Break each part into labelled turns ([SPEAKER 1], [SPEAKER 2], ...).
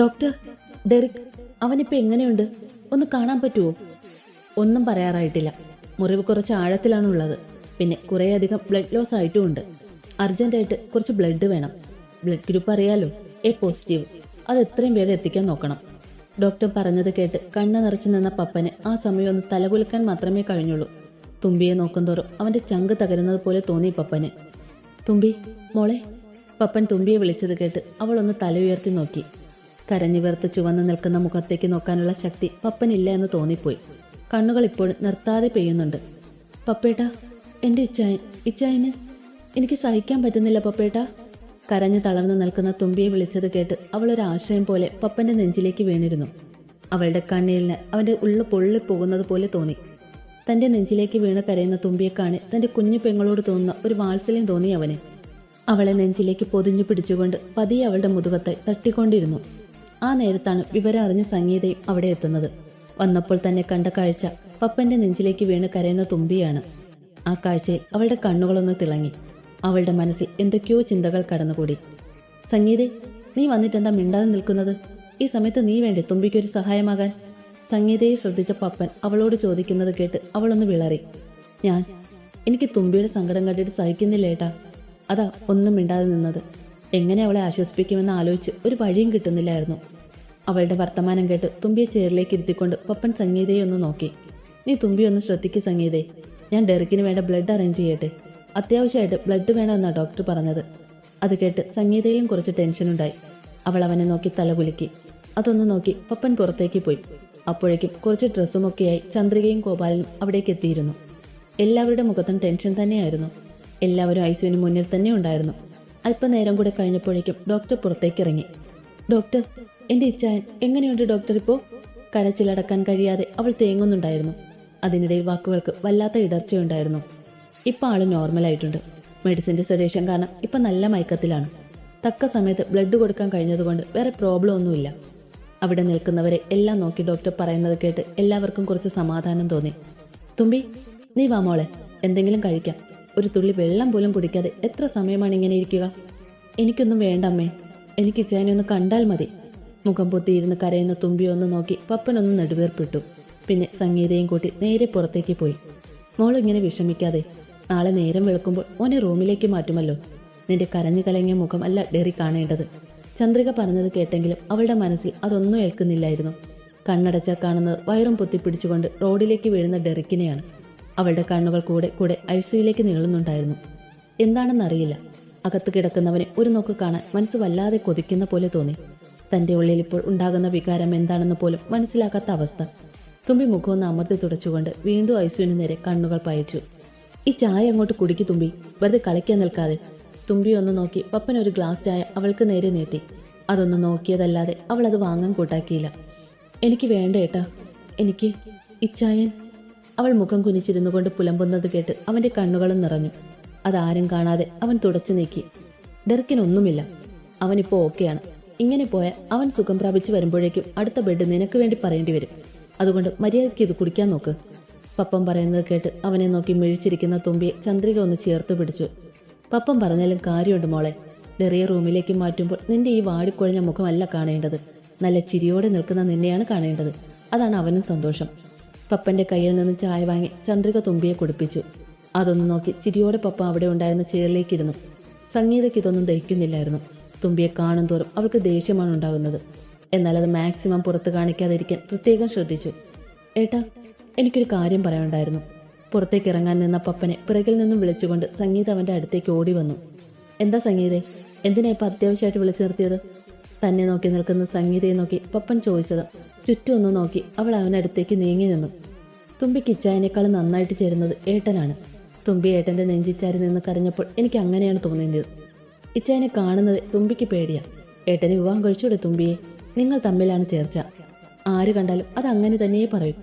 [SPEAKER 1] Doctor Derek അവനിപ്പോ എങ്ങനെയുണ്ട്? ഒന്ന് കാണാൻ പറ്റുമോ ഒന്നും പറയാറായിട്ടില്ല. മുറിവ് കുറച്ച് ആഴത്തിലാണ് ഉള്ളത് പിന്നെ കുറേയധികം ബ്ലഡ് ലോസ് ആയിട്ടും ഉണ്ട് അർജന്റായിട്ട് കുറച്ച് ബ്ലഡ് വേണം. ബ്ലഡ് ഗ്രൂപ്പ് അറിയാലോ? എ പോസിറ്റീവ് അത് എത്രയും വേഗം എത്തിക്കാൻ നോക്കണം. ഡോക്ടർ പറഞ്ഞത് കേട്ട് കണ്ണ് നിറച്ചു നിന്ന പപ്പന് ആ സമയം ഒന്ന് തലകുലുക്കാൻ മാത്രമേ കഴിഞ്ഞുള്ളൂ. തുമ്പിയെ നോക്കുന്തോറും അവന്റെ ചങ്ക് തകരുന്നത് പോലെ തോന്നി പപ്പന്. തുമ്പി മോളെ. പപ്പൻ തുമ്പിയെ വിളിച്ചത് കേട്ട് അവൾ ഒന്ന് തല ഉയർത്തി നോക്കി. കരഞ്ഞു വീർത്ത് ചുവന്ന് നിൽക്കുന്ന മുഖത്തേക്ക് നോക്കാനുള്ള ശക്തി പപ്പനില്ല എന്ന് തോന്നിപ്പോയി. കണ്ണുകൾ ഇപ്പോഴും നിർത്താതെ പെയ്യുന്നുണ്ട്. പപ്പേട്ട എന്റെ ഇച്ചായൻ ഇച്ചായന് എനിക്ക് സഹിക്കാൻ പറ്റുന്നില്ല പപ്പേട്ട. കരഞ്ഞു തളർന്നു നിൽക്കുന്ന തുമ്പിയെ വിളിച്ചത് കേട്ട് അവൾ ഒരു ആശ്രയം പോലെ പപ്പന്റെ നെഞ്ചിലേക്ക് വീണിരുന്നു. അവളുടെ കണ്ണീലിന് അവന്റെ ഉള്ളു പൊള്ളിപ്പോകുന്നത് പോലെ തോന്നി. തന്റെ നെഞ്ചിലേക്ക് വീണ് കരയുന്ന തുമ്പിയെ കാണി തന്റെ കുഞ്ഞു പെങ്ങളോട് തോന്നുന്ന ഒരു വാത്സല്യം തോന്നി അവന്. അവളെ നെഞ്ചിലേക്ക് പൊതിഞ്ഞു പിടിച്ചുകൊണ്ട് പതിയെ അവളുടെ മുതുകത്തെ തട്ടിക്കൊണ്ടിരുന്നു. ആ നേരത്താണ് വിവരം അറിഞ്ഞ സംഗീതയും അവിടെ എത്തുന്നത്. വന്നപ്പോൾ തന്നെ കണ്ട കാഴ്ച പപ്പന്റെ നെഞ്ചിലേക്ക് വീണ് കരയുന്ന തുമ്പിയാണ്. ആ കാഴ്ചയിൽ അവളുടെ കണ്ണുകളൊന്ന് തിളങ്ങി. അവളുടെ മനസ്സിൽ എന്തൊക്കെയോ ചിന്തകൾ കടന്നുകൂടി. സംഗീതെ നീ വന്നിട്ടെന്താ മിണ്ടാതെ നിൽക്കുന്നത്? ഈ സമയത്ത് നീ വേണ്ടേ തുമ്പിക്കൊരു സഹായമാകാൻ? സംഗീതയെ ശ്രദ്ധിച്ച പപ്പൻ അവളോട് ചോദിക്കുന്നത് കേട്ട് അവളൊന്ന് വിളറി. ഞാൻ എനിക്ക് തുമ്പിയുടെ സങ്കടം കണ്ടിട്ട് സഹിക്കുന്നില്ല ഏട്ടാ. അതാ ഒന്നും മിണ്ടാതെ നിന്നത്. എങ്ങനെ അവളെ ആശ്വസിപ്പിക്കുമെന്ന് ആലോചിച്ച് ഒരു വഴിയും കിട്ടുന്നില്ലായിരുന്നു. അവളുടെ വർത്തമാനം കേട്ട് തുമ്പിയെ ചേറിലേക്ക് ഇരുത്തിക്കൊണ്ട് പപ്പൻ സംഗീതയെ ഒന്ന് നോക്കി. നീ തുമ്പി ഒന്ന് ശ്രദ്ധിക്കുക സംഗീതേ. ഞാൻ ഡെറിക്കിന് വേണ്ട ബ്ലഡ് അറേഞ്ച് ചെയ്യട്ടെ. അത്യാവശ്യമായിട്ട് ബ്ലഡ് വേണമെന്നാണ് ഡോക്ടർ പറഞ്ഞത്. അത് കേട്ട് സംഗീതയിലും കുറച്ച് ടെൻഷനുണ്ടായി അവൾ അവനെ നോക്കി തലകുലുക്കി അതൊന്ന് നോക്കി പപ്പൻ പുറത്തേക്ക് പോയി. അപ്പോഴേക്കും കുറച്ച് ഡ്രസ്സുമൊക്കെയായി ചന്ദ്രികയും ഗോപാലനും അവിടേക്ക് എത്തിയിരുന്നു. എല്ലാവരുടെ മുഖത്തും ടെൻഷൻ തന്നെയായിരുന്നു. എല്ലാവരും ഐസുവിന് മുന്നിൽ തന്നെ ഉണ്ടായിരുന്നു. അല്പനേരം കൂടെ കഴിഞ്ഞപ്പോഴേക്കും ഡോക്ടർ പുറത്തേക്ക് ഇറങ്ങി ഡോക്ടർ എന്റെ ഇച്ചായൻ എങ്ങനെയുണ്ട് ഡോക്ടർ ഇപ്പോ? കരച്ചിലടക്കാൻ കഴിയാതെ അവൾ തേങ്ങുന്നുണ്ടായിരുന്നു. അതിനിടയിൽ വാക്കുകൾക്ക് വല്ലാത്ത ഇടർച്ചയുണ്ടായിരുന്നു. ഇപ്പൊ ആൾ നോർമൽ ആയിട്ടുണ്ട് മെഡിസിന്റെ സജേഷൻ കാരണം ഇപ്പൊ നല്ല മയക്കത്തിലാണ്. തക്ക സമയത്ത് ബ്ലഡ് കൊടുക്കാൻ കഴിഞ്ഞതുകൊണ്ട് വേറെ പ്രോബ്ലം ഒന്നുമില്ല അവിടെ നിൽക്കുന്നവരെ എല്ലാം നോക്കി ഡോക്ടർ പറയുന്നത് കേട്ട് എല്ലാവർക്കും കുറച്ച് സമാധാനം തോന്നി. തുമ്പി നീ വാ മോളെ എന്തെങ്കിലും കഴിക്കാം. ഒരു തുള്ളി വെള്ളം പോലും കുടിക്കാതെ എത്ര സമയമാണ് ഇങ്ങനെ ഇരിക്കുക? എനിക്കൊന്നും വേണ്ട അമ്മേ. എനിക്ക് ചേനെ ഒന്ന് കണ്ടാൽ മതി. മുഖം പൊത്തിയിരുന്ന് കരയുന്ന തുമ്പിയെ ഒന്ന് നോക്കി പപ്പനൊന്ന് നെടുവേർപ്പിട്ടു. പിന്നെ സംഗീതയും കൂട്ടി നേരെ പുറത്തേക്ക് പോയി. മോളിങ്ങനെ വിഷമിക്കാതെ നാളെ നേരം വെളുക്കുമ്പോൾ ഓനെ റൂമിലേക്ക് മാറ്റുമല്ലോ. നിന്റെ കരഞ്ഞു കലങ്ങിയ മുഖം അല്ല ഡെറി കാണേണ്ടത്. ചന്ദ്രിക പറഞ്ഞത് കേട്ടെങ്കിലും അവളുടെ മനസ്സിൽ അതൊന്നും ഏൽക്കുന്നില്ലായിരുന്നു. കണ്ണടച്ചാൽ കാണുന്നത് വയറും പൊത്തിപ്പിടിച്ചുകൊണ്ട് റോഡിലേക്ക് വീഴുന്ന ഡെറിക്കിനെയാണ്. അവളുടെ കണ്ണുകൾ കൂടെ കൂടെ ഐസിയുലേക്ക് നീളുന്നുണ്ടായിരുന്നു. എന്താണെന്നറിയില്ല. അകത്ത് കിടക്കുന്നവനെ ഒരു നോക്ക് കാണാൻ മനസ്സ് വല്ലാതെ കൊതിക്കുന്ന പോലെ തോന്നി. തന്റെ ഉള്ളിൽ ഇപ്പോൾ ഉണ്ടാകുന്ന വികാരം എന്താണെന്ന് പോലും മനസ്സിലാക്കാത്ത അവസ്ഥ. തുമ്പി മുഖമൊന്ന് അമർത്തി തുടച്ചുകൊണ്ട് വീണ്ടും ഐസുവിന് നേരെ കണ്ണുകൾ പയച്ചു. ഈ ചായ അങ്ങോട്ട് കുടിക്ക് തുമ്പി. വെറുതെ കളിക്കാൻ നിൽക്കാതെ. തുമ്പി ഒന്ന് നോക്കി പപ്പൻ ഒരു ഗ്ലാസ് ചായ അവൾക്ക് നേരെ നീട്ടി. അതൊന്ന് നോക്കിയതല്ലാതെ അവൾ അത് വാങ്ങാൻ കൂട്ടാക്കിയില്ല. എനിക്ക് വേണ്ട ഏട്ടാ. എനിക്ക് ഇച്ചായൻ അവൾ മുഖം കുനിച്ചിരുന്നു കൊണ്ട് പുലമ്പുന്നത് കേട്ട് അവന്റെ കണ്ണുകളും നിറഞ്ഞു. അതാരും കാണാതെ അവൻ തുടച്ചു നീക്കി. ഡെർക്കിനൊന്നുമില്ല അവനിപ്പോ ഓക്കെയാണ്. ഇങ്ങനെ പോയാൽ അവൻ സുഖം പ്രാപിച്ചു വരുമ്പോഴേക്കും അടുത്ത ബെഡ് നിനക്ക് വേണ്ടി പറയേണ്ടി വരും. അതുകൊണ്ട് മര്യാദയ്ക്ക് ഇത് കുടിക്കാൻ നോക്ക്. പപ്പം പറയുന്നത് കേട്ട് അവനെ നോക്കി മിഴിച്ചിരിക്കുന്ന തുമ്പിയെ ചന്ദ്രിക ഒന്ന് ചേർത്ത് പിടിച്ചു. പപ്പം പറഞ്ഞാലും കാര്യമുണ്ട് മോളെ. ഡെറിയ റൂമിലേക്ക് മാറ്റുമ്പോൾ നിന്റെ ഈ വാടിക്കൊഴിഞ്ഞ മുഖമല്ല കാണേണ്ടത്. നല്ല ചിരിയോടെ നിൽക്കുന്ന നിന്നെയാണ് കാണേണ്ടത്. അതാണ് അവനും സന്തോഷം. പപ്പന്റെ കയ്യിൽ നിന്ന് ചായ വാങ്ങി ചന്ദ്രിക തുമ്പിയെ കുടിപ്പിച്ചു. അതൊന്ന് നോക്കി ചിരിയോടെ പപ്പ അവിടെ ഉണ്ടായിരുന്ന ചെയറിലേക്കിരുന്നു സംഗീതയ്ക്ക് ഇതൊന്നും ദഹിക്കുന്നില്ലായിരുന്നു. തുമ്പിയെ കാണും തോറും അവൾക്ക് ദേഷ്യമാണ് ഉണ്ടാകുന്നത്. എന്നാൽ അത് മാക്സിമം പുറത്ത് കാണിക്കാതിരിക്കാൻ പ്രത്യേകം ശ്രദ്ധിച്ചു. ഏട്ടാ എനിക്കൊരു കാര്യം പറയാനുണ്ടായിരുന്നു. പുറത്തേക്ക് ഇറങ്ങാൻ നിന്ന പപ്പനെ പിറകിൽ നിന്നും വിളിച്ചുകൊണ്ട് സംഗീത അവന്റെ അടുത്തേക്ക് ഓടി വന്നു. എന്താ സംഗീതേ? എന്തിനാ ഇപ്പൊ അത്യാവശ്യമായിട്ട് വിളിച്ചു നിർത്തിയത്? തന്നെ നോക്കി നിൽക്കുന്ന സംഗീതയെ നോക്കി പപ്പൻ ചോദിച്ചത്. ചുറ്റും ഒന്ന് നോക്കി അവൾ അവനടുത്തേക്ക് നീങ്ങി നിന്നു. തുമ്പി കിച്ചായനേക്കാൾ നന്നായിട്ട് ചേരുന്നത് ഏട്ടനാണ്. തുമ്പി ഏട്ടന്റെ നെഞ്ചിച്ചാരി നിന്ന് കരഞ്ഞപ്പോൾ എനിക്ക് അങ്ങനെയാണ് തോന്നിയത്. ഇച്ചായനെ കാണുന്നത് തുമ്പിക്ക് പേടിയാ. ഏട്ടന് വിവാഹം കഴിച്ചൂടെ തുമ്പിയെ? നിങ്ങൾ തമ്മിലാണ് ചേർച്ച. ആര് കണ്ടാലും അത് അങ്ങനെ തന്നെയേ പറയും.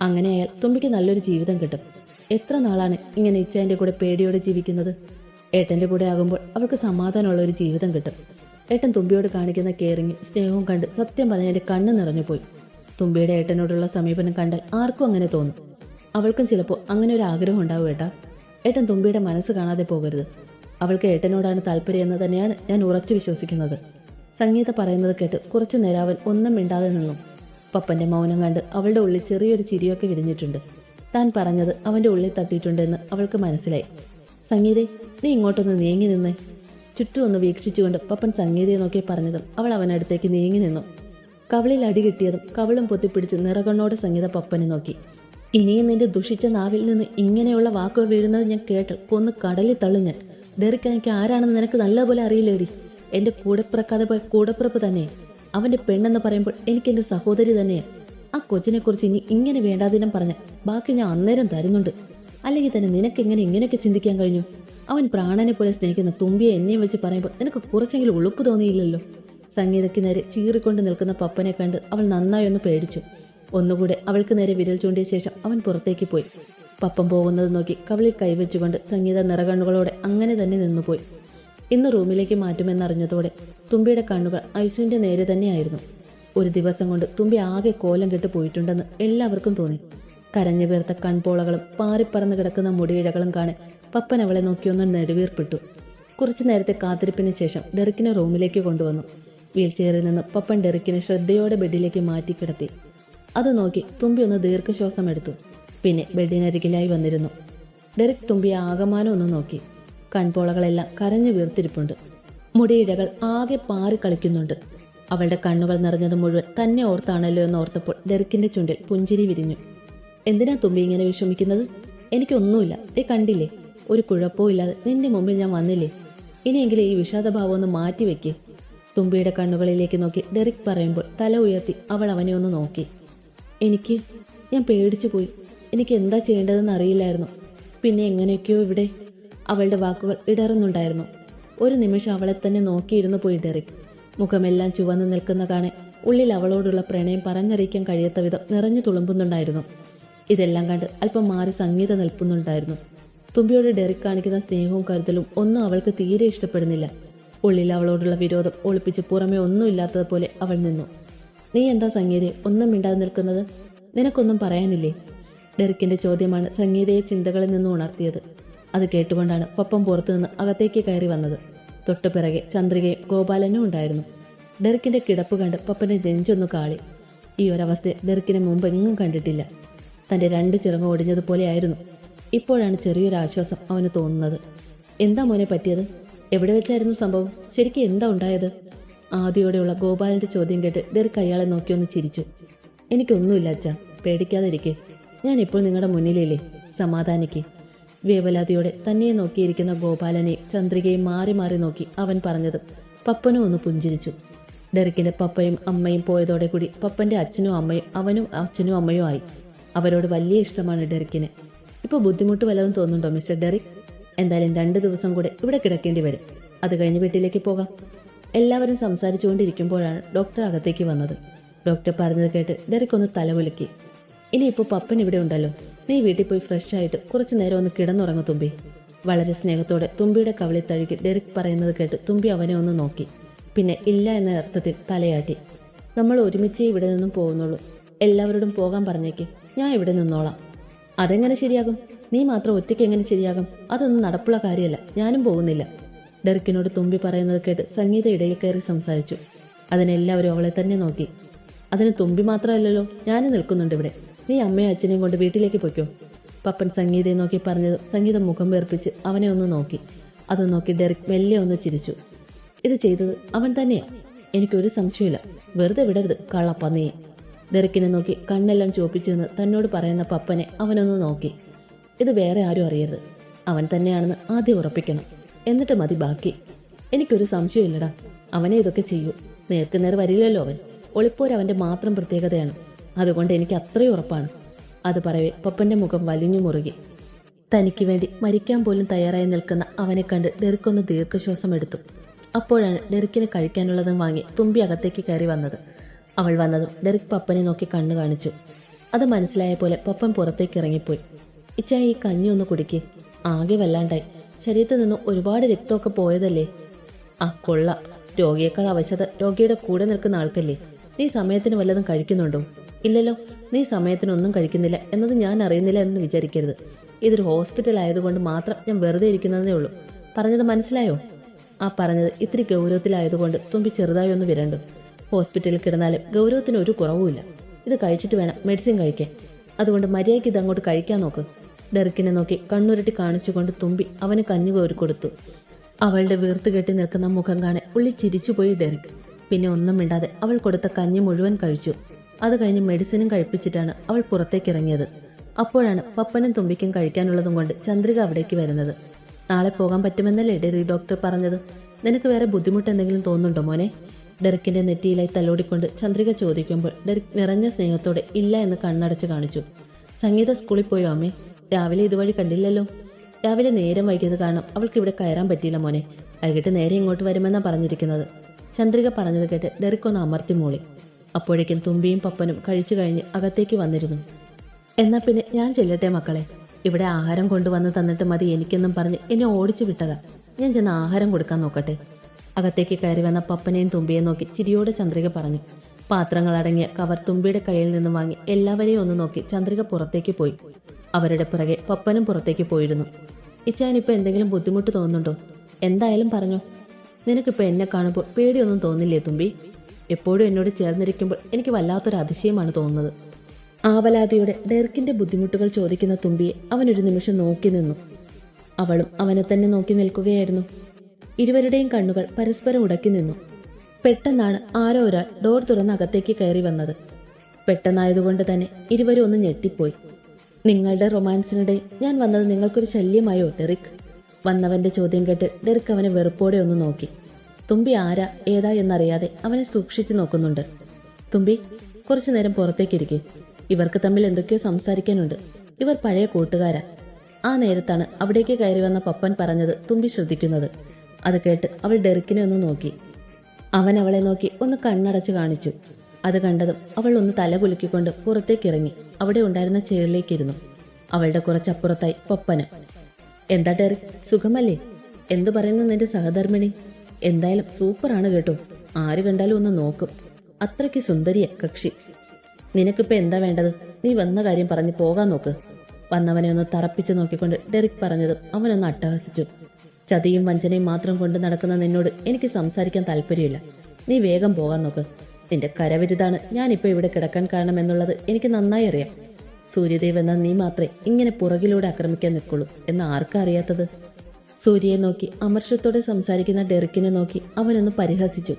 [SPEAKER 1] അങ്ങനെയായാൽ തുമ്പിക്ക് നല്ലൊരു ജീവിതം കിട്ടും. എത്ര നാളാണ് ഇങ്ങനെ ഇച്ചായന്റെ കൂടെ പേടിയോടെ ജീവിക്കുന്നത്? ഏട്ടന്റെ കൂടെ ആകുമ്പോൾ അവൾക്ക് സമാധാനമുള്ള ഒരു ജീവിതം കിട്ടും. ഏട്ടൻ തുമ്പിയോട് കാണിക്കുന്ന കെയറിങ്ങും സ്നേഹവും കണ്ട് സത്യം പറഞ്ഞ എന്റെ കണ്ണ് നിറഞ്ഞു പോയി തുമ്പിയുടെ ഏട്ടനോടുള്ള സമീപനം കണ്ടാൽ ആർക്കും അങ്ങനെ തോന്നും. അവൾക്കും ചിലപ്പോൾ അങ്ങനെ ഒരു ആഗ്രഹം ഉണ്ടാവും ഏട്ടാ. ഏട്ടൻ തുമ്പിയുടെ മനസ്സ് കാണാതെ പോകരുത്. അവൾക്ക് ഏട്ടനോടാണ് താല്പര്യം എന്ന് തന്നെയാണ് ഞാൻ ഉറച്ചു വിശ്വസിക്കുന്നത്. സംഗീത പറയുന്നത് കേട്ട് കുറച്ചു നേരം അവൻ ഒന്നും മിണ്ടാതെ നിന്നു. പപ്പന്റെ മൗനം കണ്ട് അവളുടെ ഉള്ളിൽ ചെറിയൊരു ചിരിയൊക്കെ വിരിഞ്ഞിട്ടുണ്ട്. താൻ പറഞ്ഞത് അവന്റെ ഉള്ളിൽ തട്ടിയിട്ടുണ്ടെന്ന് അവൾക്ക് മനസ്സിലായി. സംഗീതേ നീ ഇങ്ങോട്ടൊന്ന് നീങ്ങി നിന്നേ. ചുറ്റും ഒന്ന് വീക്ഷിച്ചുകൊണ്ട് പപ്പൻ സംഗീതയെ നോക്കി പറഞ്ഞതും അവൾ അവനടുത്തേക്ക് നീങ്ങി നിന്നു. കവളിൽ അടി കിട്ടിയതും കവളും പൊത്തിപ്പിടിച്ച് നിറകണ്ണോടെ സംഗീത പപ്പനെ നോക്കി. ഇനിയും നിന്റെ ദുഷിച്ച നാവിൽ നിന്ന് ഇങ്ങനെയുള്ള വാക്കുകൾ വീഴുന്നത് ഞാൻ കേട്ടാൽ കൊന്ന് കടലിൽ തള്ളു ഞാൻ ഡെറിക്ക് എനിക്ക് ആരാണെന്ന് നിനക്ക് നല്ലപോലെ അറിയില്ലേടി? എന്റെ കൂടെ പിറക്കാതെ പോയ കൂടപ്പിറപ്പ് തന്നെ. അവന്റെ പെണ്ണെന്ന് പറയുമ്പോൾ എനിക്ക് എന്റെ സഹോദരി തന്നെയാ ആ കൊച്ചിനെക്കുറിച്ച് ഇനി ഇങ്ങനെ വേണ്ടാതിനം പറഞ്ഞ ബാക്കി ഞാൻ അന്നേരം തരുന്നുണ്ട്. അല്ലെങ്കിൽ തന്നെ നിനക്ക് എങ്ങനെ ഇങ്ങനെയൊക്കെ ചിന്തിക്കാൻ കഴിഞ്ഞു? അവൻ പ്രാണനെ പോലെ സ്നേഹിക്കുന്ന തുമ്പിയെ എന്നെയും വെച്ച് പറയുമ്പോൾ നിനക്ക് കുറച്ചെങ്കിലും ഉളുപ്പ് തോന്നിയില്ലല്ലോ. സംഗീതയ്ക്ക് നേരെ ചീറിക്കൊണ്ട് നിൽക്കുന്ന പപ്പനെ കണ്ട് അവൾ നന്നായി ഒന്ന് പേടിച്ചു. ഒന്നുകൂടെ അവൾക്ക് നേരെ വിരൽ ചൂണ്ടിയ ശേഷം അവൻ പുറത്തേക്ക് പോയി. പപ്പം പോകുന്നത് നോക്കി കവളിൽ കൈവച്ചുകൊണ്ട് സംഗീത നിറകണ്ണുകളോടെ അങ്ങനെ തന്നെ നിന്നുപോയി. ഇന്ന് റൂമിലേക്ക് മാറ്റുമെന്നറിഞ്ഞതോടെ തുമ്പിയുടെ കണ്ണുകൾ ഐസുവിന്റെ നേരെ തന്നെയായിരുന്നു. ഒരു ദിവസം കൊണ്ട് തുമ്പി ആകെ കോലം കെട്ട് പോയിട്ടുണ്ടെന്ന് എല്ലാവർക്കും തോന്നി. കരഞ്ഞു വീർത്ത കൺപോളകളും പാറിപ്പറന്ന് കിടക്കുന്ന മുടിയിഴകളും കാണെ പപ്പൻ അവളെ നോക്കിയൊന്ന് നെടുവീർപ്പിട്ടു. കുറച്ചു നേരത്തെ കാത്തിരിപ്പിന് ശേഷം ഡെറിക്കിനെ റൂമിലേക്ക് കൊണ്ടുവന്നു. വീൽ ചെയറിൽ നിന്ന് പപ്പൻ ഡെറിക്കിനെ ശ്രദ്ധയോടെ ബെഡിലേക്ക് മാറ്റി കിടത്തി അത് നോക്കി തുമ്പി ഒന്ന് ദീർഘശ്വാസം എടുത്തു. പിന്നെ ബെഡിനരികിലായി വന്നിരുന്നു. ഡെറിക് തുമ്പിയെ ആകമാനം ഒന്ന് നോക്കി. കൺപോളകളെല്ലാം കരഞ്ഞു വീർത്തിരിപ്പുണ്ട്. മുടിയിഴകൾ ആകെ പാറി കളിക്കുന്നുണ്ട്. അവളുടെ കണ്ണുകൾ നിറഞ്ഞത് മുഴുവൻ തന്നെ ഓർത്താണല്ലോ എന്ന് ഓർത്തപ്പോൾ ഡെറിക്കിന്റെ ചുണ്ടിൽ പുഞ്ചിരി വിരിഞ്ഞു. എന്തിനാ തുമ്പി ഇങ്ങനെ വിഷമിക്കുന്നത്? എനിക്കൊന്നുമില്ല. നീ കണ്ടില്ലേ? ഒരു കുഴപ്പവും ഇല്ലാതെ നിന്റെ മുമ്പിൽ ഞാൻ വന്നില്ലേ? ഇനിയെങ്കിലും ഈ വിഷാദഭാവം ഒന്ന് മാറ്റി വെക്കേ തുമ്പിയുടെ കണ്ണുകളിലേക്ക് നോക്കി ഡെറിക് പറയുമ്പോൾ തല ഉയർത്തി അവൾ അവനെ ഒന്ന് നോക്കി. എനിക്ക് ഞാൻ പേടിച്ചു പോയി. എനിക്ക് എന്താ ചെയ്യേണ്ടതെന്ന് അറിയില്ലായിരുന്നു. പിന്നെ എങ്ങനെയൊക്കെയോ ഇവിടെ അവളുടെ വാക്കുകൾ ഇടറുന്നുണ്ടായിരുന്നു. ഒരു നിമിഷം അവളെ തന്നെ നോക്കിയിരുന്നു പോയി ഡെറിക്. മുഖമെല്ലാം ചുവന്ന് നിൽക്കുന്ന കാണെ ഉള്ളിൽ അവളോടുള്ള പ്രണയം പറഞ്ഞറിയിക്കാൻ കഴിയാത്ത വിധം നിറഞ്ഞു തുളുമ്പുന്നുണ്ടായിരുന്നു. ഇതെല്ലാം കണ്ട് അല്പം മാറി സംഗീത നിൽപ്പുന്നുണ്ടായിരുന്നു. തുമ്പിയോട് ഡെറിക് കാണിക്കുന്ന സ്നേഹവും കരുതലും ഒന്നും അവൾക്ക് തീരെ ഇഷ്ടപ്പെടുന്നില്ല. ഉള്ളിൽ അവളോടുള്ള വിരോധം ഒളിപ്പിച്ച് പുറമെ ഒന്നുമില്ലാത്തതുപോലെ അവൾ നിന്നു. നീ എന്താ സംഗീതയെ ഒന്നും മിണ്ടാതെ നിൽക്കുന്നത്? നിനക്കൊന്നും പറയാനില്ലേ? ഡെറിക്കിന്റെ ചോദ്യമാണ് സംഗീതയെ ചിന്തകളിൽ നിന്ന് ഉണർത്തിയത്. അത് കേട്ടുകൊണ്ടാണ് പപ്പം പുറത്തുനിന്ന് അകത്തേക്ക് കയറി വന്നത്. തൊട്ടു പിറകെ ചന്ദ്രികയും ഗോപാലനും ഉണ്ടായിരുന്നു. ഡെറിക്കിന്റെ കിടപ്പ് കണ്ട് പപ്പന്റെ നെഞ്ചൊന്നു കാളി. ഈ ഒരവസ്ഥ ഡെറിക്കിനെ മുമ്പ് എങ്ങും കണ്ടിട്ടില്ല. തന്റെ രണ്ട് ചിറങ്ങ് ഒടിഞ്ഞതുപോലെയായിരുന്നു ഇപ്പോഴാണ് ചെറിയൊരു ആശ്വാസം അവന് തോന്നുന്നത്. എന്താ മോനെ പറ്റിയത്? എവിടെ വെച്ചായിരുന്നു സംഭവം? ശരിക്കും എന്താ ഉണ്ടായത്? ആദ്യയോടെയുള്ള ഗോപാലന്റെ ചോദ്യം കേട്ട് ദീർഘ അയാളെ നോക്കി ഒന്ന് ചിരിച്ചു. എനിക്കൊന്നുമില്ല അച്ഛ പേടിക്കാതിരിക്കെ. ഇപ്പോൾ നിങ്ങളുടെ മുന്നിലില്ലേ സമാധാനിക്ക്. വേവലാതിയോടെ തന്നെ നോക്കിയിരിക്കുന്ന ഗോപാലനെ ചന്ദ്രികയും മാറി മാറി നോക്കി അവൻ പറഞ്ഞത് പപ്പനും ഒന്ന് പുഞ്ചിരിച്ചു. ഡെറിക്കിന്റെ പപ്പയും അമ്മയും പോയതോടെ കൂടി പപ്പന്റെ അച്ഛനും അമ്മയും അവനും അച്ഛനും അമ്മയും ആയി. അവരോട് വലിയ ഇഷ്ടമാണ് ഡെറിക്കിന്. ഇപ്പൊ ബുദ്ധിമുട്ട് വല്ലതും തോന്നുന്നുണ്ടോ മിസ്റ്റർ ഡെറിക്? എന്തായാലും രണ്ട് ദിവസം കൂടെ ഇവിടെ കിടക്കേണ്ടി വരും. അത് കഴിഞ്ഞ് വീട്ടിലേക്ക് പോകാം. എല്ലാവരും സംസാരിച്ചുകൊണ്ടിരിക്കുമ്പോഴാണ് ഡോക്ടർ അകത്തേക്ക് വന്നത്. ഡോക്ടർ പറഞ്ഞത് കേട്ട് ഡെറിക് ഒന്ന് തലകുലുക്കി. ഇനിയിപ്പോൾ പപ്പൻ ഇവിടെ ഉണ്ടല്ലോ. നീ വീട്ടിൽ പോയി ഫ്രഷ് ആയിട്ട് കുറച്ചു നേരം ഒന്ന് കിടന്നുറങ്ങു തുമ്പി. വളരെ സ്നേഹത്തോടെ തുമ്പിയുടെ കവളി തഴുകി ഡെറിക് പറയുന്നത് കേട്ട് തുമ്പി അവനെ ഒന്ന് നോക്കി. പിന്നെ ഇല്ല എന്ന അർത്ഥത്തിൽ തലയാട്ടി. നമ്മൾ ഒരുമിച്ചേ ഇവിടെ നിന്നും പോകുന്നുള്ളൂ. എല്ലാവരോടും പോകാൻ പറഞ്ഞേക്ക്. ഞാൻ ഇവിടെ നിന്നോളാം. അതെങ്ങനെ ശരിയാകും? നീ മാത്രം ഒറ്റയ്ക്ക് എങ്ങനെ ശരിയാകും? അതൊന്നും നടപ്പുള്ള കാര്യമല്ല. ഞാനും പോകുന്നില്ല. ഡെറിക്കിനോട് തുമ്പി പറയുന്നത് കേട്ട് സംഗീത ഇടയിൽ കയറി സംസാരിച്ചു. അതിനെല്ലാവരും അവളെ തന്നെ നോക്കി. അതിന് തുമ്പി മാത്രമല്ലല്ലോ ഞാനും നിൽക്കുന്നുണ്ട് ഇവിടെ. നീ അമ്മയും അച്ഛനെയും കൊണ്ട് വീട്ടിലേക്ക് പൊയ്ക്കോ. പപ്പൻ സംഗീതയെ നോക്കി പറഞ്ഞത് സംഗീത മുഖം വേർപ്പിച്ച് അവനെ ഒന്ന് നോക്കി. അത് നോക്കി ഡെറിക് മെല്ലെ ഒന്ന് ചിരിച്ചു. ഇത് ചെയ്തത് അവൻ തന്നെയാ. എനിക്കൊരു സംശയമില്ല. വെറുതെ വിടരുത് കള്ളപ്പന്നിയെ ഡെറിക്കിനെ നോക്കി കണ്ണെല്ലാം ചോപ്പിച്ചെന്ന് തന്നോട് പറയുന്ന പപ്പനെ അവനൊന്ന് നോക്കി. ഇത് വേറെ ആരും അറിയരുത്. അവൻ തന്നെയാണെന്ന് ആദ്യം ഉറപ്പിക്കണം. എന്നിട്ട് മതി ബാക്കി. എനിക്കൊരു സംശയമില്ലടാ. അവനെ ഇതൊക്കെ ചെയ്യൂ. നേർക്കുനേർ വരില്ലല്ലോ അവൻ. ഒളിപ്പോര അവന്റെ മാത്രം പ്രത്യേകതയാണ്. അതുകൊണ്ട് എനിക്ക് അത്രയും ഉറപ്പാണ്. അത് പറയവേ പപ്പന്റെ മുഖം വലിഞ്ഞു മുറുകി. തനിക്ക് വേണ്ടി മരിക്കാൻ പോലും തയ്യാറായി നിൽക്കുന്ന അവനെ കണ്ട് ഡെറിക്കൊന്ന് ദീർഘശ്വാസം എടുത്തു. അപ്പോഴാണ് ഡെറിക്കിന് കഴിക്കാനുള്ളതും വാങ്ങി തുമ്പി അകത്തേക്ക് കയറി വന്നത്. അവൾ വന്നതും ഡെറിക് പപ്പനെ നോക്കി കണ്ണു കാണിച്ചു. അത് മനസ്സിലായ പോലെ പപ്പൻ പുറത്തേക്ക് ഇറങ്ങിപ്പോയി. ഇച്ച ഈ കഞ്ഞി ഒന്ന് കുടിക്ക്. ആകെ വല്ലാണ്ടായി. ശരീരത്തിൽ നിന്ന് ഒരുപാട് രക്തമൊക്കെ പോയതല്ലേ? ആ കൊള്ള. രോഗിയേക്കാൾ അവശത രോഗിയുടെ കൂടെ നിൽക്കുന്ന ആൾക്കല്ലേ? നീ സമയത്തിന് വല്ലതും കഴിക്കുന്നുണ്ടോ? ഇല്ലല്ലോ. നീ സമയത്തിനൊന്നും കഴിക്കുന്നില്ല എന്നത് ഞാൻ അറിയുന്നില്ല എന്ന് വിചാരിക്കരുത്. ഇതൊരു ഹോസ്പിറ്റൽ ആയതുകൊണ്ട് മാത്രം ഞാൻ വെറുതെ ഇരിക്കുന്നതേ ഉള്ളൂ. പറഞ്ഞത് മനസ്സിലായോ? ആ പറഞ്ഞത് ഇത്തിരി ഗൗരവത്തിലായതുകൊണ്ട് തുമ്പി ചെറുതായി ഒന്ന് വിരണ്ടു. ഹോസ്പിറ്റലിൽ കിടന്നാലും ഗൗരവത്തിന് ഒരു കുറവുമില്ല. ഇത് കഴിച്ചിട്ട് വേണം മെഡിസിൻ കഴിക്കാൻ. അതുകൊണ്ട് മര്യാദയ്ക്ക് ഇത് അങ്ങോട്ട് കഴിക്കാൻ നോക്ക്. ഡെറിക്കിനെ നോക്കി കണ്ണുരുട്ടി കാണിച്ചുകൊണ്ട് തുമ്പി അവന് കഞ്ഞി കോരി കൊടുത്തു. അവളുടെ വീർത്ത് കെട്ടി നിൽക്കുന്ന മുഖം കാണെ ഉള്ളി ചിരിച്ചുപോയി ഡെറിക് പിന്നെ ഒന്നും മിണ്ടാതെ അവൾ കൊടുത്ത കഞ്ഞി മുഴുവൻ കഴിച്ചു. അത് കഴിഞ്ഞ് മെഡിസിനും കഴിപ്പിച്ചിട്ടാണ് അവൾ പുറത്തേക്ക് ഇറങ്ങിയത് അപ്പോഴാണ് പപ്പനും തുമ്പിക്കും കഴിക്കാനുള്ളതും കൊണ്ട് ചന്ദ്രിക അവിടേക്ക് വരുന്നത്. നാളെ പോകാൻ പറ്റുമെന്നല്ലേ? ഡെറി ഡോക്ടർ പറഞ്ഞത്. നിനക്ക് വേറെ ബുദ്ധിമുട്ട് എന്തെങ്കിലും തോന്നുന്നുണ്ടോ മോനെ? ഡെറിക്കിന്റെ നെറ്റിയിലായി തലോടിക്കൊണ്ട് ചന്ദ്രിക ചോദിക്കുമ്പോൾ ഡെറിക് നിറഞ്ഞ സ്നേഹത്തോടെ ഇല്ല എന്ന് കണ്ണടച്ച് കാണിച്ചു. സംഗീത സ്കൂളിൽ പോയോ അമ്മേ? രാവിലെ ഇതുവഴി കണ്ടില്ലല്ലോ. രാവിലെ നേരം വൈകിയത് കാരണം അവൾക്ക് ഇവിടെ കയറാൻ പറ്റിയില്ല മോനെ. വൈകിട്ട് നേരെ ഇങ്ങോട്ട് വരുമെന്നാണ് പറഞ്ഞിരിക്കുന്നത്. ചന്ദ്രിക പറഞ്ഞത് കേട്ട് ഡെറിക് ഒന്ന് അമർത്തി മൂളി. അപ്പോഴേക്കും തുമ്പിയും പപ്പനും കഴിച്ചു കഴിഞ്ഞ് അകത്തേക്ക് വന്നിരുന്നു. എന്നാ പിന്നെ ഞാൻ ചെല്ലട്ടെ മക്കളെ. ഇവിടെ ആഹാരം കൊണ്ടുവന്ന് തന്നിട്ട് മതി എനിക്കെന്നും പറഞ്ഞ് എന്നെ ഓടിച്ചു വിട്ടതാ. ഞാൻ ചെന്ന് ആഹാരം കൊടുക്കാൻ നോക്കട്ടെ. അകത്തേക്ക് കയറി വന്ന പപ്പനെയും തുമ്പിയെയും നോക്കി ചിരിയോടെ ചന്ദ്രിക പറഞ്ഞു. പാത്രങ്ങളടങ്ങിയ കവർ തുമ്പിയുടെ കയ്യിൽ നിന്നും വാങ്ങി എല്ലാവരെയും ഒന്ന് നോക്കി ചന്ദ്രിക പുറത്തേക്ക് പോയി. അവരുടെ പുറകെ പപ്പനും പുറത്തേക്ക് പോയിരുന്നു. ഇച്ചാനിപ്പോൾ എന്തെങ്കിലും ബുദ്ധിമുട്ട് തോന്നുന്നുണ്ടോ? എന്തായാലും പറഞ്ഞു. നിനക്കിപ്പോൾ എന്നെ കാണുമ്പോൾ പേടിയൊന്നും തോന്നില്ലേ തുമ്പി? എപ്പോഴും എന്നോട് ചേർന്നിരിക്കുമ്പോൾ എനിക്ക് വല്ലാത്തൊരു അതിശയമാണ് തോന്നുന്നത്. ആവലാതിയുടെ ഡെർക്കിന്റെ ബുദ്ധിമുട്ടുകൾ ചോദിക്കുന്ന തുമ്പിയെ അവനൊരു നിമിഷം നോക്കി നിന്നു. അവളും അവനെ തന്നെ നോക്കി നിൽക്കുകയായിരുന്നു. ഇരുവരുടെയും കണ്ണുകൾ പരസ്പരം ഉടക്കി നിന്നു. പെട്ടെന്നാണ് ആരോ ഒരാൾ ഡോർ തുറന്ന് അകത്തേക്ക് കയറി വന്നത്. പെട്ടെന്നായതുകൊണ്ട് തന്നെ ഇരുവരും ഒന്ന് ഞെട്ടിപ്പോയി. നിങ്ങളുടെ റൊമാൻസിനിടെ ഞാൻ വന്നത് നിങ്ങൾക്കൊരു ശല്യമായോ ഡെറിക് വന്നവന്റെ ചോദ്യം കേട്ട് ഡെറിക് അവനെ വെറുപ്പോടെ ഒന്ന് നോക്കി. തുമ്പി ആരാ ഏതാ എന്നറിയാതെ അവനെ സൂക്ഷിച്ചു നോക്കുന്നുണ്ട്. തുമ്പി കുറച്ചു നേരം പുറത്തേക്കിരിക്കെ. ഇവർക്ക് തമ്മിൽ എന്തൊക്കെയോ സംസാരിക്കാനുണ്ട്. ഇവർ പഴയ കൂട്ടുകാരാ. ആ നേരത്താണ് അവിടേക്ക് കയറി വന്ന പപ്പൻ പറഞ്ഞത് തുമ്പി ശ്രദ്ധിക്കുന്നത്. അത് കേട്ട് അവൾ ഡെറിക്കിനെ ഒന്ന് നോക്കി. അവൻ അവളെ നോക്കി ഒന്ന് കണ്ണടച്ച് കാണിച്ചു. അത് കണ്ടതും അവൾ ഒന്ന് തല കുലുക്കിക്കൊണ്ട് പുറത്തേക്ക് ഇറങ്ങി അവിടെ ഉണ്ടായിരുന്ന ചെയറിലേക്കിരുന്നു. അവളുടെ കുറച്ചപ്പുറത്തായി പൊപ്പന്. എന്താ ടെറി സുഖമല്ലേ? എന്തു പറയുന്നു നിന്റെ സഹധർമ്മിണി? എന്തായാലും സൂപ്പറാണ് കേട്ടോ. ആര് കണ്ടാലും ഒന്ന് നോക്കും. അത്രയ്ക്ക് സുന്ദരിയ കക്ഷി. നിനക്കിപ്പോ എന്താ വേണ്ടത്? നീ വന്ന കാര്യം പറഞ്ഞ് പോകാൻ നോക്ക്. വന്നവനെ ഒന്ന് തറപ്പിച്ചു നോക്കിക്കൊണ്ട് ഡെറിക് പറഞ്ഞതും അവനൊന്ന് അട്ടഹസിച്ചു. ചതിയും വഞ്ചനയും മാത്രം കൊണ്ട് നടക്കുന്ന നിന്നോട് എനിക്ക് സംസാരിക്കാൻ താല്പര്യമില്ല. നീ വേഗം പോകാൻ നോക്ക്. നിന്റെ കരവിരുതാണ് ഞാനിപ്പോ ഇവിടെ കിടക്കാൻ കാരണം എന്നുള്ളത് എനിക്ക് നന്നായി അറിയാം. സൂര്യദേവ് എന്ന നീ മാത്രമേ ഇങ്ങനെ പുറകിലൂടെ ആക്രമിക്കാൻ നിൽക്കുള്ളൂ എന്ന് ആർക്കറിയാത്തത് സൂര്യയെ നോക്കി അമർഷത്തോടെ സംസാരിക്കുന്ന ഡെറിക്കിനെ നോക്കി അവനൊന്ന് പരിഹസിച്ചു.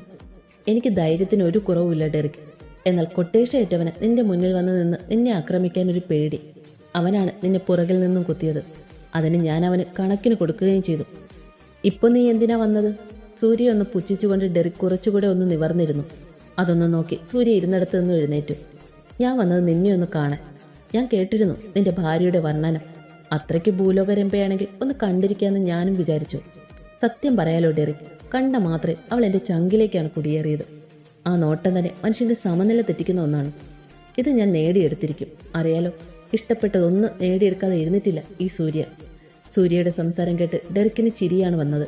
[SPEAKER 1] എനിക്ക് ധൈര്യത്തിന് ഒരു കുറവുമില്ല ഡെറിക്. എന്നാൽ കൊട്ടേഷ ഏറ്റവന് നിന്റെ മുന്നിൽ വന്ന് നിന്ന് നിന്നെ ആക്രമിക്കാൻ ഒരു പേടി. അവനാണ് നിന്നെ പുറകിൽ നിന്നും കുത്തിയത്. അതിന് ഞാൻ അവന് കണക്കിന് കൊടുക്കുകയും ചെയ്തു. ഇപ്പൊ നീ എന്തിനാ വന്നത്? സൂര്യ ഒന്ന് പുച്ഛിച്ചുകൊണ്ട് ഡെറിക് കുറച്ചുകൂടെ ഒന്ന് നിവർന്നിരുന്നു. അതൊന്ന് നോക്കി. സൂര്യ ഇരുന്നിടത്ത് നിന്ന് എഴുന്നേറ്റു. ഞാൻ വന്നത് നിന്നെ ഒന്ന് കാണാൻ. ഞാൻ കേട്ടിരുന്നു നിന്റെ ഭാര്യയുടെ വർണനം. അത്രയ്ക്ക് ഭൂലോകരമ്പയാണെങ്കിൽ ഒന്ന് കണ്ടിരിക്കാമെന്ന് ഞാനും വിചാരിച്ചു. സത്യം പറയാലോ ഡെറി കണ്ട മാത്രമേ അവൾ എന്റെ ചങ്കിലേക്കാണ് കുടിയേറിയത്. ആ നോട്ടം തന്നെ മനുഷ്യന്റെ സമനില തെറ്റിക്കുന്ന ഒന്നാണ്. ഇത് ഞാൻ നേടിയെടുത്തിരിക്കും. അറിയാലോ ഇഷ്ടപ്പെട്ടതൊന്നും നേടിയെടുക്കാതെ ഇരുന്നിട്ടില്ല ഈ സൂര്യ. സൂര്യയുടെ സംസാരം കേട്ട് ഡെറിക്കിന് ചിരിയാണ് വന്നത്.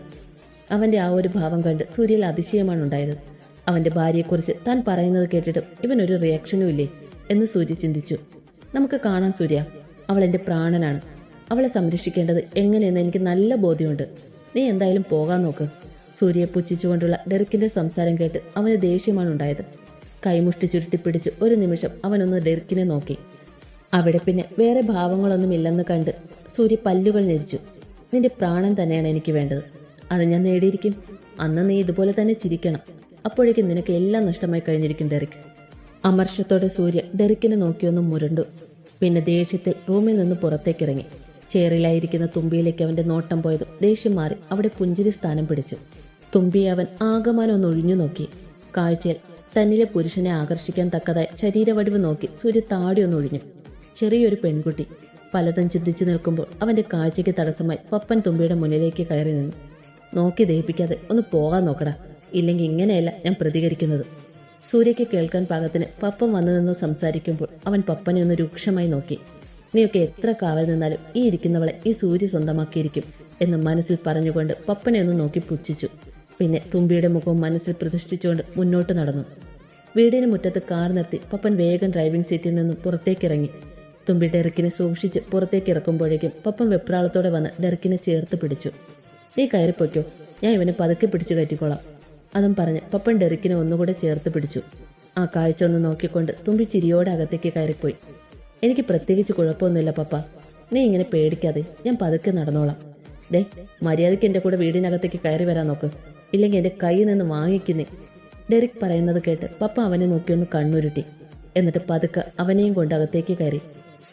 [SPEAKER 1] അവന്റെ ആ ഒരു ഭാവം കണ്ട് സൂര്യയിൽ അതിശയമാണ് ഉണ്ടായത്. അവന്റെ ഭാര്യയെക്കുറിച്ച് താൻ പറയുന്നത് കേട്ടിട്ട് ഇവനൊരു റിയാക്ഷനും ഇല്ലേ എന്ന് സൂര്യ ചിന്തിച്ചു. നമുക്ക് കാണാം സൂര്യ. അവൾ എന്റെ പ്രാണനാണ്. അവളെ സംരക്ഷിക്കേണ്ടത് എങ്ങനെയെന്ന് എനിക്ക് നല്ല ബോധ്യമുണ്ട്. നീ എന്തായാലും പോകാൻ നോക്ക്. സൂര്യയെ പുച്ഛിച്ചുകൊണ്ടുള്ള ഡെറിക്കിന്റെ സംസാരം കേട്ട് അവന് ദേഷ്യമാണ് ഉണ്ടായത്. കൈമുഷ്ടി ചുരുട്ടിപ്പിടിച്ച് ഒരു നിമിഷം അവനൊന്ന് ഡെറിക്കിനെ നോക്കി. അവിടെ പിന്നെ വേറെ ഭാവങ്ങളൊന്നും ഇല്ലെന്ന് കണ്ട് സൂര്യ പല്ലുകൾ ഞെരിച്ചു. നിന്റെ പ്രാണൻ തന്നെയാണ് എനിക്ക് വേണ്ടത്. അത് ഞാൻ നേടിയിരിക്കും. അന്ന് നീ ഇതുപോലെ തന്നെ ചിരിക്കണം. അപ്പോഴേക്കും നിനക്ക് എല്ലാം നഷ്ടമായി കഴിഞ്ഞിരിക്കും ഡെറിക്. അമർഷത്തോടെ സൂര്യ ഡെറിക്കിനെ നോക്കിയൊന്ന് മുരണ്ടു. പിന്നെ ദേഷ്യത്തിൽ റൂമിൽ നിന്ന് പുറത്തേക്കിറങ്ങി. ചേറിലായിരിക്കുന്ന തുമ്പിയിലേക്ക് അവന്റെ നോട്ടം പോയതും ദേഷ്യം മാറി അവിടെ പുഞ്ചിരി സ്ഥാനം പിടിച്ചു. തുമ്പിയെ അവൻ ആകമാനം ഒന്ന് ഒഴിഞ്ഞു നോക്കി. കാഴ്ചയിൽ തന്നിലെ പുരുഷനെ ആകർഷിക്കാൻ തക്കതായി ശരീരവടിവ് നോക്കി സൂര്യ താടി ഒന്ന് ഒഴിഞ്ഞു. ചെറിയൊരു പെൺകുട്ടി. പലതും ചിന്തിച്ചു നിൽക്കുമ്പോൾ അവന്റെ കാഴ്ചയ്ക്ക് തടസ്സമായി പപ്പൻ തുമ്പിയുടെ മുന്നിലേക്ക് കയറി നിന്നു. നോക്കി ദഹിപ്പിക്കാതെ ഒന്ന് പോകാൻ നോക്കടാ. ഇല്ലെങ്കിൽ ഇങ്ങനെയല്ല ഞാൻ പ്രതികരിക്കുന്നത്. സൂര്യയ്ക്ക് കേൾക്കാൻ പാകത്തിന് പപ്പൻ വന്നു നിന്ന് സംസാരിക്കുമ്പോൾ അവൻ പപ്പനെ ഒന്ന് രൂക്ഷമായി നോക്കി. നീയൊക്കെ എത്ര കാവൽ നിന്നാലും ഈ ഇരിക്കുന്നവളെ ഈ സൂര്യ സ്വന്തമാക്കിയിരിക്കും എന്ന് മനസ്സിൽ പറഞ്ഞുകൊണ്ട് പപ്പനെ ഒന്ന് നോക്കി പുച്ഛിച്ചു. പിന്നെ തുമ്പിയുടെ മുഖവും മനസ്സിൽ പ്രതിഷ്ഠിച്ചുകൊണ്ട് മുന്നോട്ട് നടന്നു. വീടിന് മുറ്റത്ത് കാർ നിർത്തി പപ്പൻ വേഗം ഡ്രൈവിംഗ് സീറ്റിൽ നിന്നും പുറത്തേക്കിറങ്ങി. തുമ്പി ഡെറിക്കിനെ സൂക്ഷിച്ച് പുറത്തേക്ക് ഇറക്കുമ്പോഴേക്കും പപ്പൻ വെപ്രാളത്തോടെ വന്ന് ഡെറിക്കിനെ ചേർത്ത് പിടിച്ചു. നീ കയറിപ്പോയ്ക്കോ? ഞാൻ ഇവനെ പതുക്കെ പിടിച്ചു കയറ്റിക്കോളാം. അതും പറഞ്ഞ് പപ്പൻ ഡെറിക്കിനെ ഒന്നുകൂടെ ചേർത്ത് പിടിച്ചു. ആ കാഴ്ച ഒന്ന് നോക്കിക്കൊണ്ട് തുമ്പി ചിരിയോടെ അകത്തേക്ക് കയറിപ്പോയി. എനിക്ക് പ്രത്യേകിച്ച് കുഴപ്പമൊന്നുമില്ല പപ്പ. നീ ഇങ്ങനെ പേടിക്കാതെ ഞാൻ പതുക്കെ നടന്നോളാം. ദേ മര്യാദയ്ക്ക് എന്റെ കൂടെ വീടിനകത്തേക്ക് കയറി വരാൻ നോക്ക്. ഇല്ലെങ്കിൽ എന്റെ കയ്യിൽ നിന്ന് വാങ്ങിക്കുന്നേ. ഡെറിക് പറയുന്നത് കേട്ട് പപ്പ അവനെ നോക്കിയൊന്ന് കണ്ണുരുട്ടി. എന്നിട്ട് പതുക്കെ അവനെയും കൊണ്ട് അകത്തേക്ക് കയറി.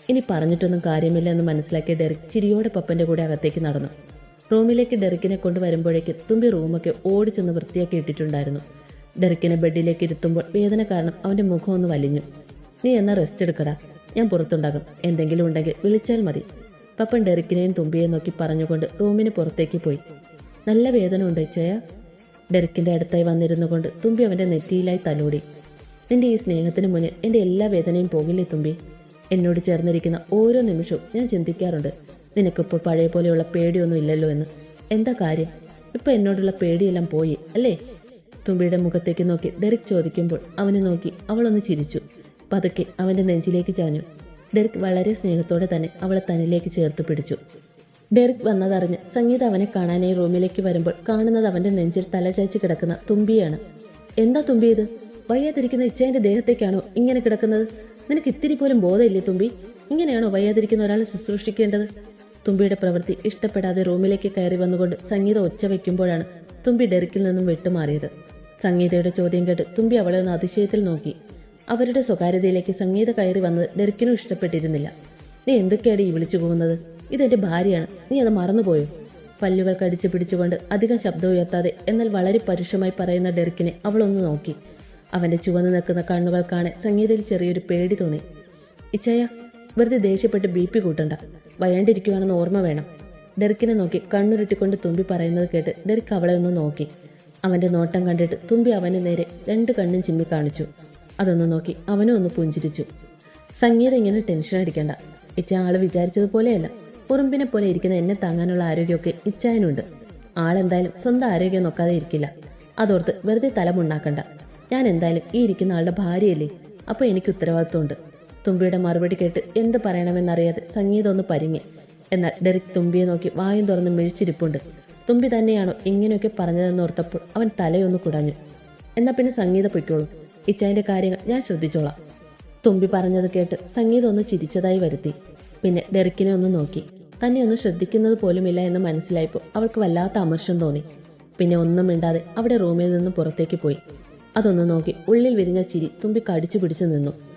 [SPEAKER 1] ഇനി പറഞ്ഞിട്ടൊന്നും കാര്യമില്ല എന്ന് മനസ്സിലാക്കിയ ഡെറിക് ചിരിയോടെ പപ്പന്റെ കൂടെ അകത്തേക്ക് നടന്നു. റൂമിലേക്ക് ഡെറിക്കിനെ കൊണ്ട് വരുമ്പോഴേക്ക് തുമ്പി റൂമൊക്കെ ഓടിച്ചൊന്ന് വൃത്തിയാക്കി ഇട്ടിട്ടുണ്ടായിരുന്നു. ഡെറിക്കിനെ ബെഡിലേക്ക് ഇരുത്തുമ്പോൾ വേദന കാരണം അവന്റെ മുഖം ഒന്ന് വലിഞ്ഞു. നീ എന്നാ റെസ്റ്റ് എടുക്കടാ? ഞാൻ പുറത്തുണ്ടാകും. എന്തെങ്കിലും ഉണ്ടെങ്കിൽ വിളിച്ചാൽ മതി. പപ്പൻ ഡെറിക്കിനെയും തുമ്പിയെയും നോക്കി പറഞ്ഞുകൊണ്ട് റൂമിന് പുറത്തേക്ക് പോയി. നല്ല വേദന ഉണ്ട് ചയ ഡെറിക്കിന്റെ അടുത്തായി വന്നിരുന്നു കൊണ്ട് തുമ്പി അവന്റെ നെറ്റിയിലായി തലോടി. നിന്റെ ഈ സ്നേഹത്തിന് മുന്നിൽ എന്റെ എല്ലാ വേദനയും പോകില്ലേ തുമ്പി? എന്നോട് ചേർന്നിരിക്കുന്ന ഓരോ നിമിഷവും ഞാൻ ചിന്തിക്കാറുണ്ട്. നിനക്കിപ്പോൾ പഴയ പോലെയുള്ള പേടിയൊന്നും ഇല്ലല്ലോ എന്ന്? എന്താ കാര്യം? ഇപ്പൊ എന്നോടുള്ള പേടിയെല്ലാം പോയി അല്ലേ? തുമ്പിയുടെ മുഖത്തേക്ക് നോക്കി ഡെറിക് ചോദിക്കുമ്പോൾ അവനെ നോക്കി അവളൊന്ന് ചിരിച്ചു. പതുക്കെ അവന്റെ നെഞ്ചിലേക്ക് ചാഞ്ഞു. ഡെറിക് വളരെ സ്നേഹത്തോടെ തന്നെ അവളെ തന്നിലേക്ക് ചേർത്ത് പിടിച്ചു. ഡെറിക് വന്നതറിഞ്ഞ് സംഗീത അവനെ കാണാനായി റൂമിലേക്ക് വരുമ്പോൾ കാണുന്നത് അവന്റെ നെഞ്ചിൽ തലചായ്ച്ച് കിടക്കുന്ന തുമ്പിയാണ്. എന്താ തുമ്പി ഇത്? വയ്യാതിരിക്കുന്ന ഇച്ചേന്റെ ദേഹത്തേക്കാണോ ഇങ്ങനെ കിടക്കുന്നത്? നിനക്ക് ഇത്തിരി പോലും ബോധമില്ലേ തുമ്പി? ഇങ്ങനെയാണോ വയ്യാതിരിക്കുന്ന ഒരാളെ ശുശ്രൂഷിക്കേണ്ടത്? തുമ്പിയുടെ പ്രവൃത്തി ഇഷ്ടപ്പെടാതെ റൂമിലേക്ക് കയറി വന്നുകൊണ്ട് സംഗീത ഒച്ച വയ്ക്കുമ്പോഴാണ് തുമ്പി ഡെറിക്കിൽ നിന്നും വിട്ടുമാറിയത്. സംഗീതയുടെ ചോദ്യം കേട്ട് തുമ്പി അവളെ ഒന്ന് അതിശയത്തിൽ നോക്കി. അവരുടെ സ്വകാര്യതയിലേക്ക് സംഗീത കയറി വന്നത് ഡെറിക്കിനും ഇഷ്ടപ്പെട്ടിരുന്നില്ല. നീ എന്തൊക്കെയാണ് ഈ വിളിച്ചു പോകുന്നത് ഇതെന്റെ ഭാര്യയാണ്. നീ അത് മറന്നുപോയോ? പല്ലുകൾ കടിച്ചു പിടിച്ചുകൊണ്ട് അധികം ശബ്ദം ഉയർത്താതെ എന്നാൽ വളരെ പരുഷമായി പറയുന്ന ഡെറിക്കിനെ അവളൊന്ന് നോക്കി. അവന്റെ ചുവന്ന് നിൽക്കുന്ന കണ്ണുകൾ കാണെ സംഗീതയിൽ ചെറിയൊരു പേടി തോന്നി. ഇച്ചയ വെറുതെ ദേഷ്യപ്പെട്ട് ബി പി കൂട്ടണ്ട. വയ്യാണ്ടിരിക്കുവാണെന്ന് ഓർമ്മ വേണം. ഡെറിക്കിനെ നോക്കി കണ്ണുരുട്ടിക്കൊണ്ട് തുമ്പി പറയുന്നത് കേട്ട് ഡെറിക്ക് അവളെ ഒന്ന് നോക്കി. അവന്റെ നോട്ടം കണ്ടിട്ട് തുമ്പി അവന് നേരെ രണ്ട് കണ്ണും ചിമ്മി കാണിച്ചു. അതൊന്ന് നോക്കി അവനും ഒന്ന് പുഞ്ചിരിച്ചു. സംഗീതം ഇങ്ങനെ ടെൻഷൻ അടിക്കണ്ട. ഇച്ച ആൾ വിചാരിച്ചതുപോലെയല്ല. ഉറുമ്പിനെ പോലെ ഇരിക്കുന്ന എന്നെ താങ്ങാനുള്ള ആരോഗ്യമൊക്കെ ഇച്ചായനുണ്ട്. ആളെന്തായാലും സ്വന്തം ആരോഗ്യം നോക്കാതെ ഇരിക്കില്ല. അതോർത്ത് വെറുതെ തലമുണ്ടാക്കണ്ട ഞാൻ എന്തായാലും ഈ ഇരിക്കുന്ന ആളുടെ ഭാര്യയല്ലേ. അപ്പോൾ എനിക്ക് ഉത്തരവാദിത്വമുണ്ട്. തുമ്പിയുടെ മറുപടി കേട്ട് എന്ത് പറയണമെന്നറിയാതെ സംഗീതം ഒന്ന് പരിങ്ങി. എന്നാൽ ഡെറിക് തുമ്പിയെ നോക്കി വായും തുറന്ന് മിഴിച്ചിരിപ്പുണ്ട്. തുമ്പി തന്നെയാണോ ഇങ്ങനെയൊക്കെ പറഞ്ഞതെന്ന് ഓർത്തപ്പോൾ അവൻ തലയൊന്ന് കുടഞ്ഞു. എന്നാൽ പിന്നെ സംഗീത പൊയ്ക്കോളൂ. ഇച്ചായന്റെ കാര്യങ്ങൾ ഞാൻ ശ്രദ്ധിച്ചോളാം. തുമ്പി പറഞ്ഞത് കേട്ട് സംഗീതം ഒന്ന് ചിരിച്ചതായി വരുത്തി. പിന്നെ ഡെറിക്കിനെ ഒന്ന് നോക്കി. തന്നെ ഒന്ന് ശ്രദ്ധിക്കുന്നത് പോലുമില്ല എന്ന് മനസ്സിലായപ്പോൾ അവൾക്ക് വല്ലാത്ത അമർഷം തോന്നി. പിന്നെ ഒന്നും മിണ്ടാതെ അവിടെ റൂമിൽ നിന്ന് പുറത്തേക്ക് പോയി. അതൊന്ന് നോക്കി ഉള്ളിൽ വിരിഞ്ഞ ചിരി തുമ്പി കടിച്ചു പിടിച്ചു നിന്നു.